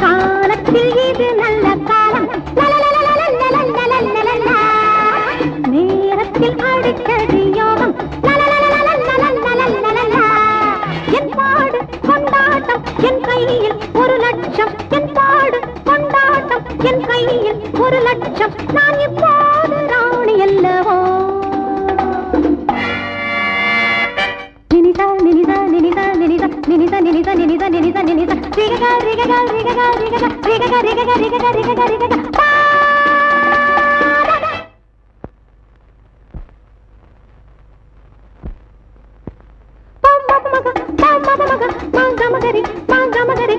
காலத்தில் இது நல்ல காலம் நேரத்தில் அடிக்கடி யோகம் என் பாடு கொண்டாட்டம் என் கையில் ஒரு லட்சம் என் பாடு கொண்டாட்டம் என் கையில் ஒரு லட்சம் నిజ నిజ రిగగా రిగగా రిగగా రిగగా రిగగా రిగగా రిగగా రిగగా రిగగా మాంగమగరి మాంగమగరి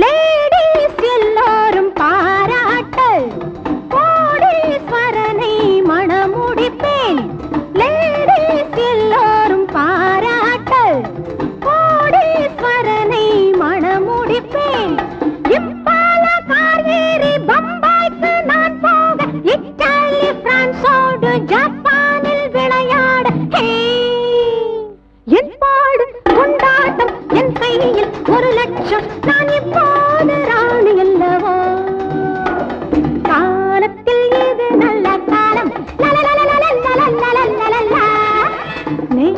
லேடிஸ் எல்லாரும் பாராட்டு கோடீஸ்வரனை மணமுடிப்பேன். லேடிஸ் எல்லாரும் பாராட்டு கோடீஸ்வரனை மணமுடிப்பேன். சந்தோஷம் நான் எப்போது ராணி அல்லவோ காலத்தில் இது நல்ல காலம்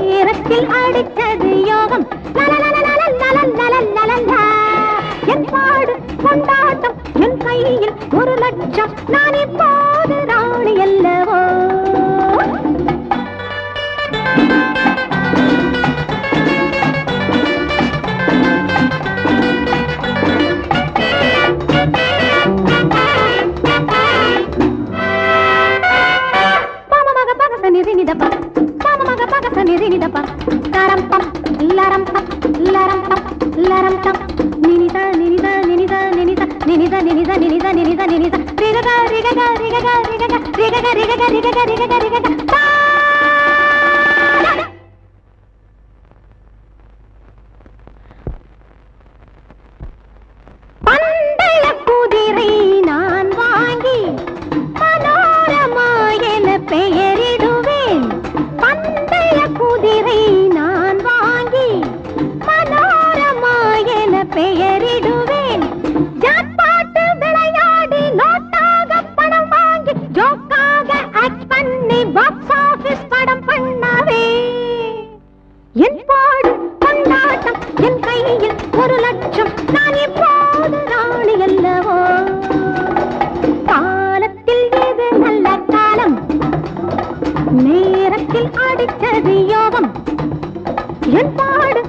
நேரத்தில் அடித்தது யோகம் என் பாடு கொண்டாட்டம் என் கையில் ஒரு லட்சம் நான் இப்போது ராணி அல்லவோ సని రిని దప పామ మగ పగ సని రిని దప లరం పం లరం పం లరం పం లరం పం నినిద నినిద నినిద నినిద నినిద నినిద నినిద నినిద. నినిద రిగగ రిగగ రిగగ రిగగ రిగగ రిగగ రిగగ రిగగ రిగగ. பிடித்தது யாவும் என் பாடு